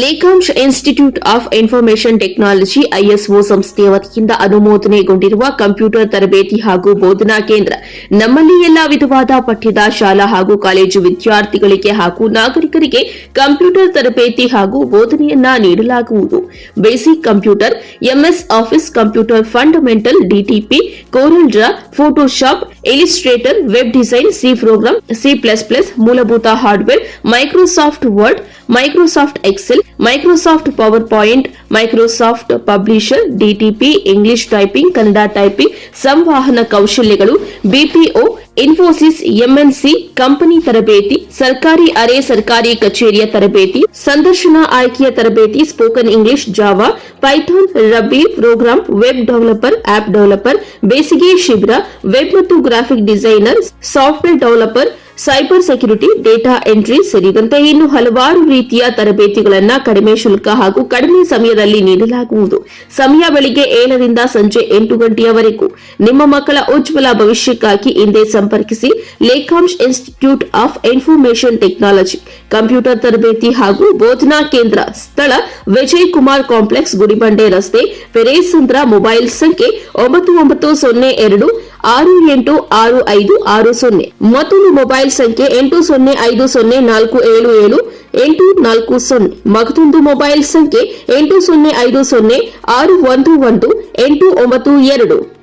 Lekhansh institute of information technology ISO ಸಂಸ್ಥೆಯ ವತಿಯಿಂದ ಅನುಮೋದನೆಗೊಂಡಿರುವ computer ತರಬೇತಿ ಹಾಗೂ ಬೋಧನಾ ಕೇಂದ್ರ, ನಮ್ಮಲ್ಲಿ ಎಲ್ಲಾ ವಿಧವಾದ ಪಠ್ಯದ ಶಾಲಾ ಹಾಗೂ ಕಾಲೇಜು ವಿದ್ಯಾರ್ಥಿಗಳಿಗೆ ಹಾಗೂ ನಾಗರಿಕರಿಗೆ ಕಂಪ್ಯೂಟರ್ ತರಬೇತಿ ಹಾಗೂ ಬೋಧನೆಯನ್ನ ನೀಡಲಾಗುವುದು. Basic computer, MS office computer fundamental DTP, Corel draw Photoshop illustrator web design C program C plus plus ಮೂಲಭೂತ hardware Microsoft Word Microsoft Excel Microsoft PowerPoint Microsoft Publisher DTP English typing Kannada typing ಸಂವಹನ ಕೌಶಲ್ಯಗಳು BPO Infosys MNC company ತರಬೇತಿ ಸರ್ಕಾರಿ ಅರೆ ಸರ್ಕಾರಿ ಕಚೇರಿಯ ತರಬೇತಿ ಸಂದರ್ಶನ ಆಯ್ಕೆಯ ತರಬೇತಿ spoken English Java Python ruby program web developer app developer ಬೇಸಿಗೆ ಶಿಬಿರ ವೆಬ್ ಮತ್ತು graphic designer software developer cyber security, data entry ಸೇರಿದಂತೆ ಇನ್ನು ಹಲವಾರು ರೀತಿಯ ತರಬೇತಿಗಳನ್ನು ಕಡಿಮೆ ಶುಲ್ಕ ಹಾಗೂ ಕಡಿಮೆ ಸಮಯದಲ್ಲಿ ನೀಡಲಾಗುವುದು. ಸಮಯ ಬೆಳಿಗ್ಗೆ ಏಳರಿಂದ ಸಂಜೆ ಎಂಟು ಗಂಟೆಯವರೆಗೂ. ನಿಮ್ಮ ಮಕ್ಕಳ ಉಜ್ವಲ ಭವಿಷ್ಯಕ್ಕಾಗಿ ಹಿಂದೆ ಸಂಪರ್ಕಿಸಿ Lekhansh institute of information technology. Computer ತರಬೇತಿ ಹಾಗೂ ಬೋಧನಾ ಕೇಂದ್ರ ಸ್ಥಳ ವಿಜಯ್ ಕುಮಾರ್ ಕಾಂಪ್ಲೆಕ್ಸ್, ಗುಡಿಬಂಡೆ ರಸ್ತೆ, ಪೆರೇಸಂದ್ರ ಮೊಬೈಲ್ ಸಂಖ್ಯೆ ಒಂಬತ್ತು ಒಂಬತ್ತು ಸೊನ್ನೆ ಎರಡು ಆರು ಎಂಟು ಆರು ಐದು ಆರು ಸೊನ್ನೆ. ಮತ್ತೊಂದು ಮೊಬೈಲ್ ಸಂಖ್ಯೆ ಎಂಟು ಸೊನ್ನೆ ಐದು ಸೊನ್ನೆ ನಾಲ್ಕು ಏಳು ಏಳು, ಎಂಟು ನಾಲ್ಕು ಸೊನ್ನೆ. ಮತ್ತೊಂದು ಮೊಬೈಲ್ ಸಂಖ್ಯೆ ಎಂಟು ಸೊನ್ನೆ ಐದು ಸೊನ್ನೆ, ಆರು ಒಂದು ಒಂದು, ಎಂಟು ಒಂಬತ್ತು ಎರಡು.